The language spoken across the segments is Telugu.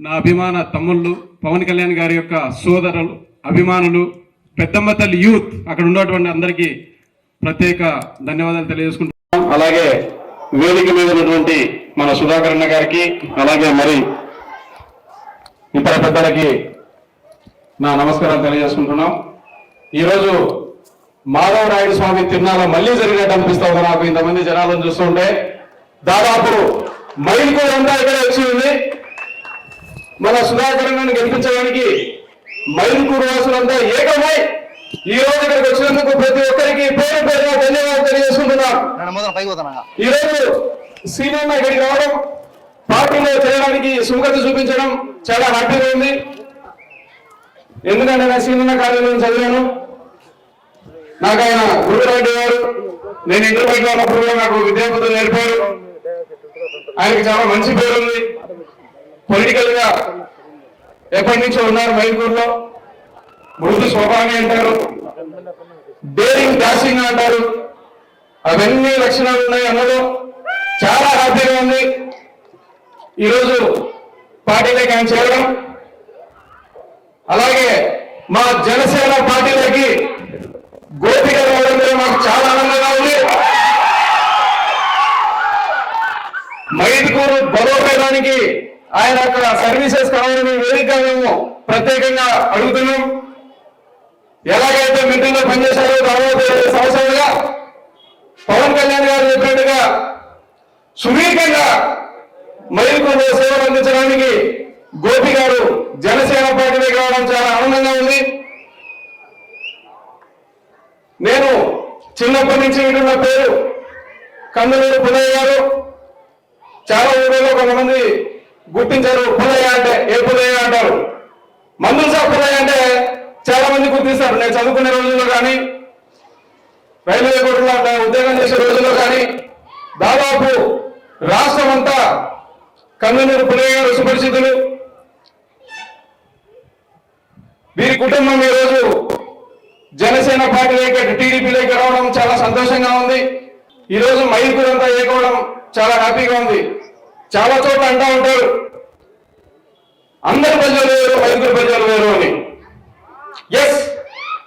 నా అభిమాన తమ్ముళ్ళు పవన్ కళ్యాణ్ గారి యొక్క సోదరులు అభిమానులు పెద్దమ్మ తల్లి యూత్ అక్కడ ఉన్నటువంటి అందరికీ ప్రత్యేక ధన్యవాదాలు తెలియజేసుకుంటున్నాం అలాగే వేదిక మీద ఉన్నటువంటి మన సుధాకర్ అన్న గారికి అలాగే మరి ఇతర పెద్దలకి నా నమస్కారం తెలియజేసుకుంటున్నాం. ఈరోజు మాధవ నాయుడు స్వామి తిరునాళ్ళ మళ్ళీ జరిగినట్టు అనిపిస్తుంది నాకు. ఇంతమంది జనాలను చూస్తుంటే దాదాపు మైలు కూడా ఇక్కడ వచ్చి సుధాకరణ గెలిపించడానికి మైలుకూరు వాసులంతా ఏకమై ఈ రోజు ఇక్కడికి వచ్చినందుకు ప్రతి ఒక్కరికి పేరు పేరుగా ధన్యవాదాలు తెలియజేసుకుంటున్నాం. ఈ రోజు సీనియర్ ఇక్కడికి రావడం పార్టీలో చేయడానికి సుముఖత చూపించడం చాలా హ్యాపీగా ఉంది. ఎందుకంటే నేను సీనియర్ కాలేజీలో చదివాను. నాకు ఆయన గురురెడ్డి గారు నేను ఇంటర్మీడియట్ ఉన్నప్పుడు కూడా నాకు విద్యాబుద్ధులు నేర్పారు. ఆయనకి చాలా మంచి పేరు ఉంది. పొలిటికల్గా ఎప్పటి నుంచో ఉన్నారు మైకూరులో మృదు స్వభావి అంటారు. డేరింగ్ డాషింగ్ అంటారు. అవన్నీ లక్షణాలు ఉన్నాయి అన్నలో చాలా హ్యాపీగా ఉంది. ఈరోజు పార్టీలోకి ఆయన చేరడం. అలాగే మా జనసేన పార్టీలోకి గోపిక రావడం కూడా మాకు చాలా ఆనందంగా ఉంది. మైదుకూరు బలోపేదానికి ఆయన అక్కడ సర్వీసెస్ కావాలని వేదికగా మేము ప్రత్యేకంగా అడుగుతున్నాం. ఎలాగైతే మిడిల్లో పనిచేశారో తర్వాత సంవత్సరాలుగా పవన్ కళ్యాణ్ గారు చెప్పినట్టుగా సుదీర్ఘంగా మైదుకూరులో సేవలు అందించడానికి గోపి గారు జనసేన పార్టీని రావడం చాలా ఆనందంగా ఉంది. నేను చిన్నప్పటి నుంచి వింటున్న పేరు కందులూరు పునయ్య గారు. చాలా ఊళ్ళలో కొంతమంది గుర్తించారు. పుల్లయ్య అంటే ఏ పుల్లయ్య అంటారు? మందుల షాప్ పుల్లయ్య అంటే చాలా మంది గుర్తిస్తారు. నేను చదువుకునే రోజుల్లో కానీ రైల్వే కోర్టులో అంటే ఉద్యోగం చేసే రోజుల్లో కానీ దాదాపు రాష్ట్రం అంతా కన్వీనర్ పుల్లయ్య గారు సుపరిచితులు వీరి కుటుంబం ఈ రోజు జనసేన పార్టీలోకి టీడీపీలోకి రావడం చాలా సంతోషంగా ఉంది. ఈ రోజు ఏకోవడం చాలా హ్యాపీగా ఉంది. చాలా చోట్ల అంటా ఉంటారు అందరి ప్రజలు వేరు మైదుగురు ప్రజలు వేరు అని. ఎస్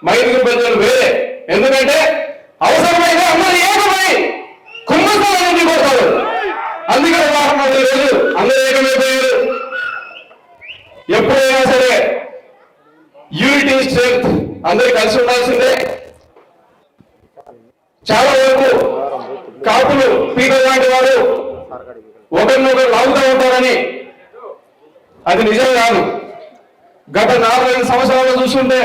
మైదుగురు ప్రజలు వేరే. ఎందుకంటే అవసరమైతే అందరూ ఏకమై కుంభస్థానానికి పోతారు అందుకే ఉదాహరణ ఈ రోజు. అందరూ ఏకమైపోయారు. ఎప్పుడైనా సరే యూనిటీ స్ట్రెంత్ అందరు కలిసి ఉండాల్సిందే. చాలా వరకు కాపులు పీక లాంటి వారు ఒకరినొకరు లాగుతూ ఉంటారని అది నిజం కాదు. గత నాలుగైదు సంవత్సరాలు చూస్తుంటే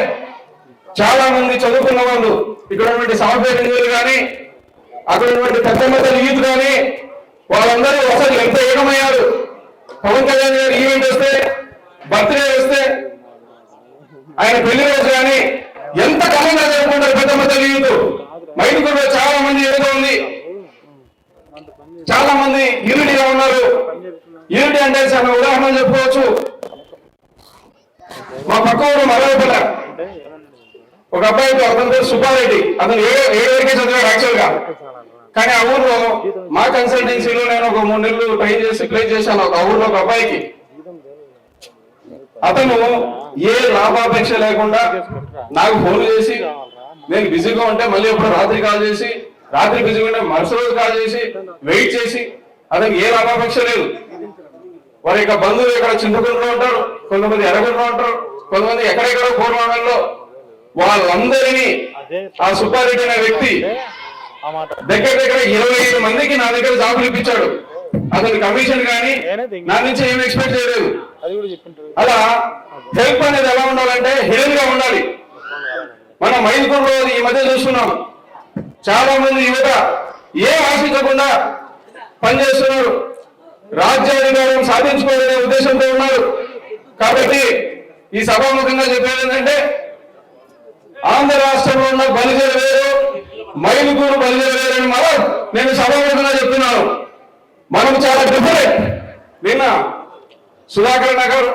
చాలా మంది చదువుకున్న వాళ్ళు ఇక్కడ ఉన్నటువంటి సాఫ్ట్వేర్ ఇంజనీర్లు కానీ అక్కడ ఉన్నటువంటి పెద్ద పెద్ద యూత్ కానీ వాళ్ళందరూ అసలు ఎంత ఏకమయ్యారు? పవన్ కళ్యాణ్ గారు ఈవెంట్ వస్తే బర్త్డే వస్తే ఆయన పెళ్ళి రోజు కానీ ఎంత కమంగా జరుపుకుంటారు పెద్ద పెద్ద యూత్ మైదుగురులో చాలా మంది ఏదో ఉంది. చాలా మంది యూనిటీగా ఉన్నారు. ఏమిటి అంటే చాలా ఉదాహరణ చెప్పుకోవచ్చు. మా పక్క ఊరు మరోపల ఒక అబ్బాయి అతని పేరు సుబ్బారెడ్డి అతను ఏడో ఏడు వరకే చదివాడు యాక్చువల్గా. కానీ ఆ ఊర్లో మా కన్సల్టెన్సీలో నేను ఒక మూడు నెలలు ట్రైన్ చేసి ప్లే చేశాను ఒక ఊర్లో ఒక అబ్బాయికి. అతను ఏ లాభాపేక్ష లేకుండా నాకు ఫోన్ చేసి నేను బిజీగా ఉంటే మళ్ళీ ఎప్పుడు రాత్రి కాల్ చేసి రాత్రి బిజీగా ఉంటే మరుసటి రోజు కాల్ చేసి వెయిట్ చేసి అతనికి ఏ లాభాపేక్ష లేదు. వారి యొక్క బంధువులు ఇక్కడ చింతకుంటూ ఉంటారు కొంతమంది ఎరగొంటూ ఉంటారు కొంతమంది ఎక్కడెక్కడో పూర్వమంలో వాళ్ళందరినీ ఆ సుబ్బారెడ్డి అనే వ్యక్తి దగ్గర దగ్గర ఇరవై ఐదు మందికి నా దగ్గర జాబులు ఇప్పించాడు. అతని కమిషన్ కానీ నా నుంచి ఏం ఎక్స్పెక్ట్ చేయలేదు. అలా హెల్ప్ అనేది ఎలా ఉండాలంటే హిడెన్గా ఉండాలి. మన మైదుకూరులో ఈ మధ్య చూస్తున్నాం. చాలా మంది యువత ఏం ఆశించకుండా పనిచేస్తున్నారు. రాజ్యాధికారం సాధించుకోవాలనే ఉద్దేశంతో ఉన్నారు. కాబట్టి ఈ సభాముఖంగా చెప్పేది ఏంటంటే ఆంధ్ర రాష్ట్రంలో ఉన్న బలిజలు వేరు మైలుగూరు బలిజలు వేరని మనం నేను సభాముఖంగా చెప్తున్నాను. మనం చాలా డిఫరెంట్. నిన్న సుధాకర్ నగర్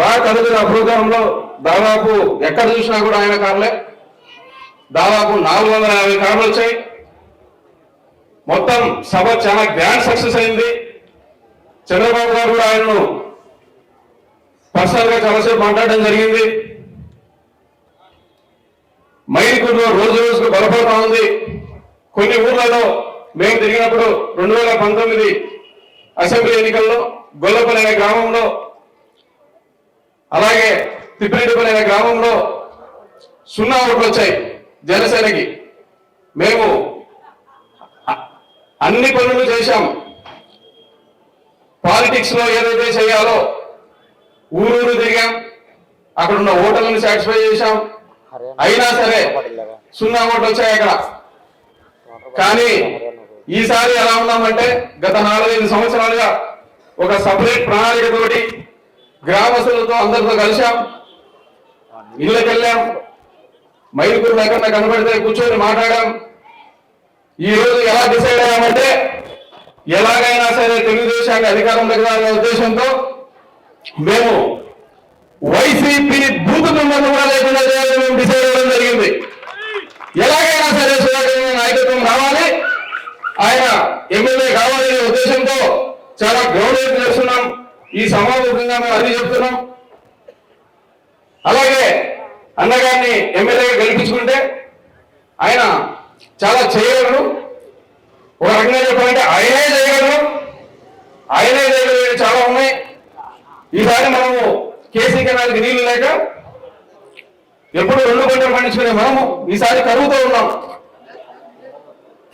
రా కదుగుల అభ్యుదయంలో దాదాపు ఎక్కడ చూసినా కూడా ఆయన కార్లే. దాదాపు నాలుగు వందల యాభై కార్లు వచ్చాయి. మొత్తం సభ చాలా గ్రాండ్ సక్సెస్ అయింది. చంద్రబాబు గారు కూడా ఆయనను పర్సనల్గా చాలాసేపు మాట్లాడడం జరిగింది. మైదుకూరులో రోజు రోజుకు బలపడుతూ ఉంది. కొన్ని ఊర్లలో మేము తిరిగినప్పుడు రెండు వేల పంతొమ్మిది అసెంబ్లీ ఎన్నికల్లో గొల్లపల్లి అనే గ్రామంలో అలాగే తిప్పిరెడ్డిపల్లి అనే గ్రామంలో సున్నా ఓట్లు వచ్చాయి జనసేనకి. మేము అన్ని పనులు చేశాం. పాలిటిక్స్లో ఏదైతే చేయాలో ఊరూరు తిరిగాం. అక్కడ ఉన్న ఓటర్లను సాటిస్ఫై చేశాం. అయినా సరే సున్నా ఓట్లు వచ్చాయి అక్కడ. కానీ ఈసారి ఎలా ఉన్నామంటే గత నాలుగైదు సంవత్సరాలుగా ఒక సపరేట్ ప్రణాళికతోటి గ్రామస్తులతో అందరితో కలిశాం. ఇళ్ళకెళ్ళాం. మైలుకూరు కనబడితే కూర్చొని మాట్లాడాం. ఈ రోజు ఎలా డిసైడ్ అయ్యామంటే ఎలాగైనా సరే తెలుగుదేశానికి అధికారం దగ్గర ఉద్దేశంతో మేము వైసీపీ బూత్ కూడా లేకుండా చేయాలని మేము డిసైడ్ అవ్వడం జరిగింది. ఎలాగైనా సరే సుధాకర్ నాయకత్వం రావాలి. ఆయన ఎమ్మెల్యే కావాలనే ఉద్దేశంతో చాలా గౌరవం చేస్తున్నాం. ఈ సమావేశంగా మేము అది చెప్తున్నాం. అలాగే అన్నగారిని ఎమ్మెల్యేగా గెలిపించుకుంటే ఆయన చాలా చేయగలరు. ఒక రకంగా చెప్పాలంటే ఆయనే చేయగలరు. ఆయనే చేయగలిగిన చాలా ఉన్నాయి. ఈసారి మనము కేసీ కెనాల్కి నీళ్ళు లేక ఎప్పుడు రెండు పంటలు పండించుకునే మనము ఈసారి కరువుతో ఉన్నాం.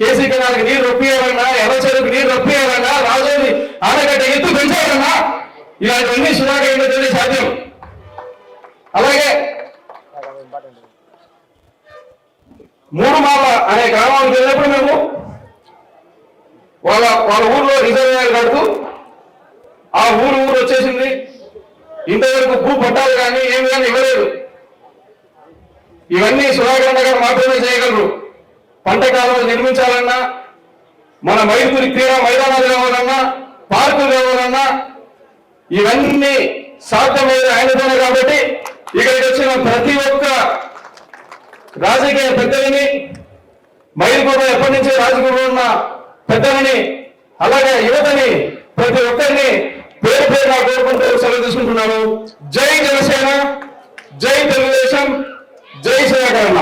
కేసీ కెనాల్కి నీరు రొప్పియాలన్నా ఎర్ర చెరుకు నీరు రొప్పియాలన్నా రాజోని ఆనకట్ట ఎత్తు పెంచాలన్నా ఇలాంటివన్నీ సుధాకర్ సాధ్యం. అలాగే మూడు మాల అనే గ్రామానికి వెళ్ళినప్పుడు మేము వాళ్ళ వాళ్ళ ఊర్లో రిజర్వేయర్ కడుతూ ఆ ఊరు ఊరు వచ్చేసింది. ఇంతవరకు భూ పట్టాలు కానీ ఏమి కానీ ఇవ్వలేదు. ఇవన్నీ సుధాకరణ గారు మాత్రమే చేయగలరు. పంట కాలువలు నిర్మించాలన్నా మన మైదుగురి క్రీడా మైదానాలు కావాలన్నా పార్కులు కావాలన్నా ఇవన్నీ సాధ్యమయ్యేది ఆయనతోనే కాబట్టి ఇక్కడికి వచ్చిన ప్రతి ఒక్క రాజకీయ పెద్దలని మైలుగూడ ఎప్పటి నుంచి రాజకీయంలో ఉన్న పెద్దలని అలాగే యువతని ప్రతి ఒక్కరిని పేరు నా కోరుకుంటూ సెలవు తీసుకుంటున్నాను. జై జనసేన జై తెలుగుదేశం జై శ్రీకారణ